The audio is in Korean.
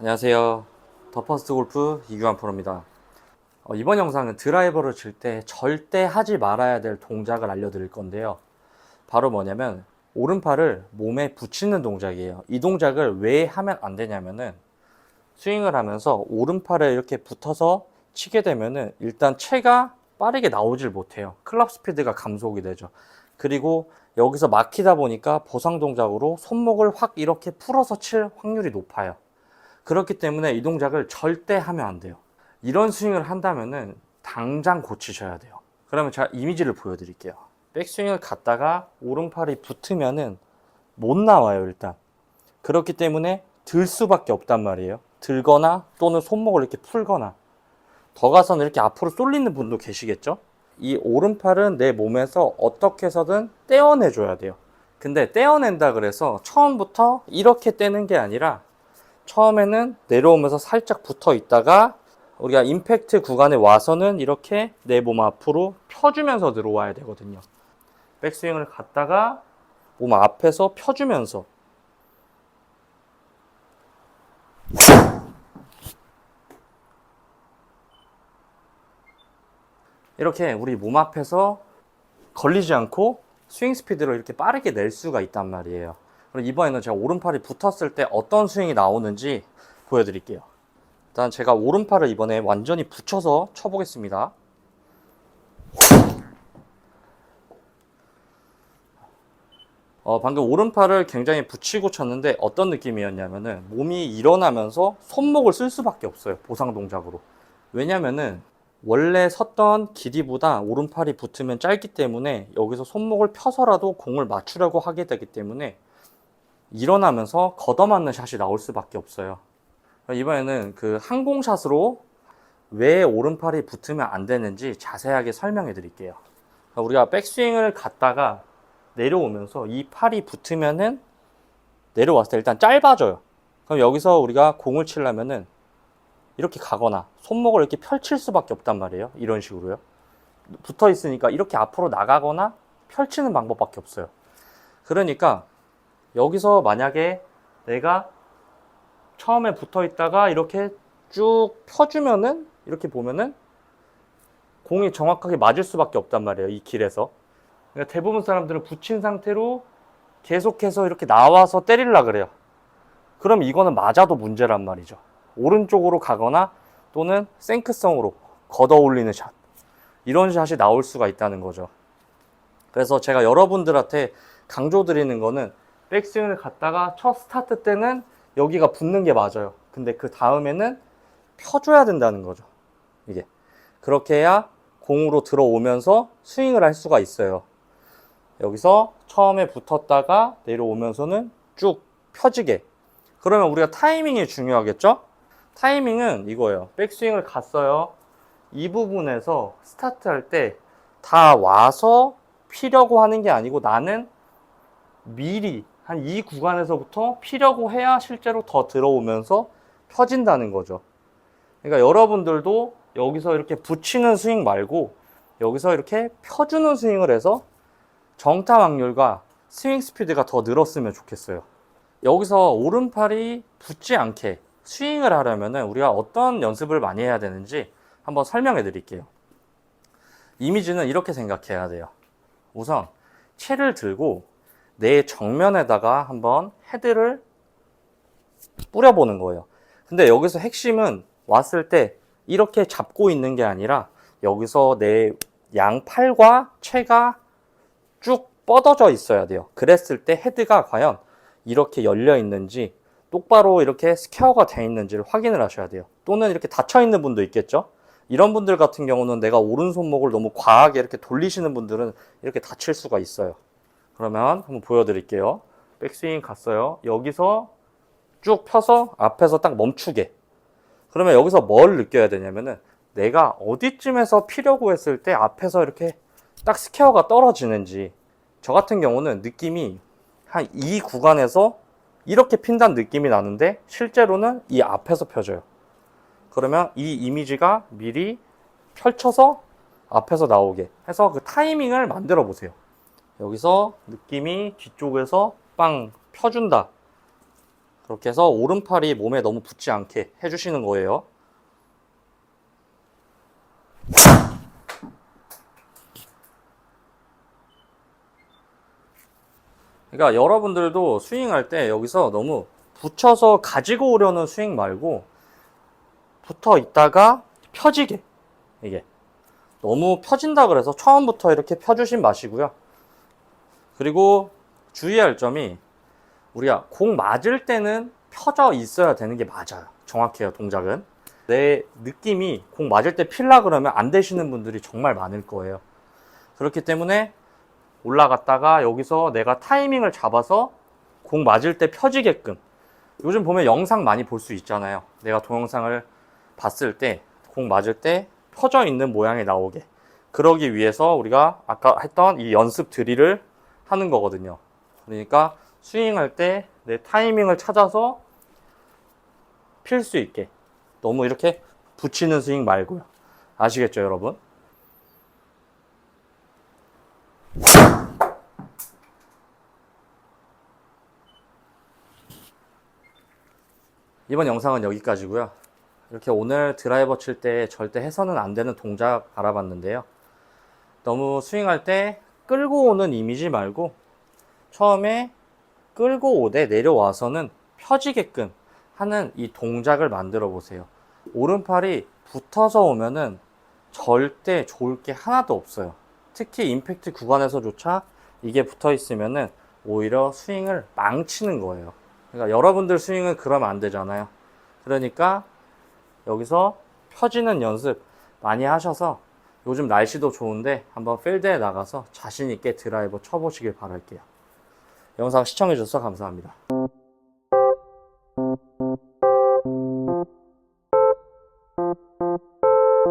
안녕하세요. 더 퍼스트 골프 이규환 프로입니다. 어, 이번 영상은 드라이버를 칠 때 절대 하지 말아야 될 동작을 알려드릴 건데요. 바로 뭐냐면 오른팔을 몸에 붙이는 동작이에요. 이 동작을 왜 하면 안 되냐면은 스윙을 하면서 오른팔에 이렇게 붙어서 치게 되면은 일단 채가 빠르게 나오질 못해요. 클럽 스피드가 감속이 되죠. 그리고 여기서 막히다 보니까 보상 동작으로 손목을 확 이렇게 풀어서 칠 확률이 높아요. 그렇기 때문에 이 동작을 절대 하면 안 돼요. 이런 스윙을 한다면은 당장 고치셔야 돼요. 그러면 제가 이미지를 보여드릴게요. 백스윙을 갔다가 오른팔이 붙으면은 못 나와요, 일단. 그렇기 때문에 들 수밖에 없단 말이에요. 들거나 또는 손목을 이렇게 풀거나. 더 가서는 이렇게 앞으로 쏠리는 분도 계시겠죠? 이 오른팔은 내 몸에서 어떻게 해서든 떼어내줘야 돼요. 근데 떼어낸다 그래서 처음부터 이렇게 떼는 게 아니라 처음에는 내려오면서 살짝 붙어 있다가 우리가 임팩트 구간에 와서는 이렇게 내 몸 앞으로 펴주면서 들어와야 되거든요. 백스윙을 갔다가 몸 앞에서 펴주면서 이렇게 우리 몸 앞에서 걸리지 않고 스윙 스피드로 이렇게 빠르게 낼 수가 있단 말이에요. 이번에는 제가 오른팔이 붙었을 때 어떤 스윙이 나오는지 보여드릴게요. 일단 제가 오른팔을 이번에 완전히 붙여서 쳐보겠습니다. 어, 방금 오른팔을 굉장히 붙이고 쳤는데 어떤 느낌이었냐면은 몸이 일어나면서 손목을 쓸 수밖에 없어요. 보상 동작으로. 왜냐면은 원래 섰던 길이보다 오른팔이 붙으면 짧기 때문에 여기서 손목을 펴서라도 공을 맞추려고 하게 되기 때문에 일어나면서 걷어맞는 샷이 나올 수밖에 없어요. 이번에는 그 항공샷으로 왜 오른팔이 붙으면 안 되는지 자세하게 설명해 드릴게요. 우리가 백스윙을 갔다가 내려오면서 이 팔이 붙으면은 내려왔을 때 일단 짧아져요. 그럼 여기서 우리가 공을 치려면은 이렇게 가거나 손목을 이렇게 펼칠 수밖에 없단 말이에요. 이런 식으로요. 붙어 있으니까 이렇게 앞으로 나가거나 펼치는 방법밖에 없어요. 그러니까 여기서 만약에 내가 처음에 붙어 있다가 이렇게 쭉 펴주면은 이렇게 보면은 공이 정확하게 맞을 수밖에 없단 말이에요. 이 길에서. 그러니까 대부분 사람들은 붙인 상태로 계속해서 이렇게 나와서 때리려 그래요. 그럼 이거는 맞아도 문제란 말이죠. 오른쪽으로 가거나 또는 생크성으로 걷어 올리는 샷. 이런 샷이 나올 수가 있다는 거죠. 그래서 제가 여러분들한테 강조드리는 거는 백스윙을 갔다가 첫 스타트 때는 여기가 붙는 게 맞아요. 근데 그 다음에는 펴줘야 된다는 거죠. 이게. 그렇게 해야 공으로 들어오면서 스윙을 할 수가 있어요. 여기서 처음에 붙었다가 내려오면서는 쭉 펴지게. 그러면 우리가 타이밍이 중요하겠죠? 타이밍은 이거예요. 백스윙을 갔어요. 이 부분에서 스타트 할 때 다 와서 피려고 하는 게 아니고 나는 미리 한 이 구간에서부터 피려고 해야 실제로 더 들어오면서 펴진다는 거죠. 그러니까 여러분들도 여기서 이렇게 붙이는 스윙 말고 여기서 이렇게 펴주는 스윙을 해서 정타 확률과 스윙 스피드가 더 늘었으면 좋겠어요. 여기서 오른팔이 붙지 않게 스윙을 하려면 우리가 어떤 연습을 많이 해야 되는지 한번 설명해 드릴게요. 이미지는 이렇게 생각해야 돼요. 우선 채를 들고 내 정면에다가 한번 헤드를 뿌려보는 거예요. 근데 여기서 핵심은 왔을 때 이렇게 잡고 있는 게 아니라 여기서 내 양팔과 채가 쭉 뻗어져 있어야 돼요. 그랬을 때 헤드가 과연 이렇게 열려 있는지 똑바로 이렇게 스퀘어가 돼 있는지를 확인을 하셔야 돼요. 또는 이렇게 닫혀 있는 분도 있겠죠? 이런 분들 같은 경우는 내가 오른손목을 너무 과하게 이렇게 돌리시는 분들은 이렇게 다칠 수가 있어요. 그러면 한번 보여드릴게요. 백스윙 갔어요. 여기서 쭉 펴서 앞에서 딱 멈추게. 그러면 여기서 뭘 느껴야 되냐면은 내가 어디쯤에서 피려고 했을 때 앞에서 이렇게 딱 스퀘어가 떨어지는지 저 같은 경우는 느낌이 한 이 구간에서 이렇게 핀다는 느낌이 나는데 실제로는 이 앞에서 펴져요. 그러면 이 이미지가 미리 펼쳐서 앞에서 나오게 해서 그 타이밍을 만들어 보세요. 여기서 느낌이 뒤쪽에서 빵 펴준다. 그렇게 해서 오른팔이 몸에 너무 붙지 않게 해주시는 거예요. 그러니까 여러분들도 스윙할 때 여기서 너무 붙여서 가지고 오려는 스윙 말고 붙어 있다가 펴지게 이게 너무 펴진다 그래서 처음부터 이렇게 펴주신 마시고요. 그리고 주의할 점이 우리가 공 맞을 때는 펴져 있어야 되는 게 맞아요. 정확해요, 동작은. 내 느낌이 공 맞을 때 필라 그러면 안 되시는 분들이 정말 많을 거예요. 그렇기 때문에 올라갔다가 여기서 내가 타이밍을 잡아서 공 맞을 때 펴지게끔 요즘 보면 영상 많이 볼 수 있잖아요. 내가 동영상을 봤을 때 공 맞을 때 펴져 있는 모양이 나오게 그러기 위해서 우리가 아까 했던 이 연습 드릴을 하는 거거든요. 그러니까 스윙할 때 내 타이밍을 찾아서 필 수 있게 너무 이렇게 붙이는 스윙 말고요. 아시겠죠, 여러분? 이번 영상은 여기까지고요. 이렇게 오늘 드라이버 칠 때 절대 해서는 안 되는 동작 알아봤는데요. 너무 스윙할 때 끌고 오는 이미지 말고 처음에 끌고 오되 내려와서는 펴지게끔 하는 이 동작을 만들어 보세요. 오른팔이 붙어서 오면은 절대 좋을 게 하나도 없어요. 특히 임팩트 구간에서조차 이게 붙어 있으면은 오히려 스윙을 망치는 거예요. 그러니까 여러분들 스윙은 그러면 안 되잖아요. 그러니까 여기서 펴지는 연습 많이 하셔서 요즘 날씨도 좋은데 한번 필드에 나가서 자신 있게 드라이버 쳐보시길 바랄게요. 영상 시청해주셔서 감사합니다.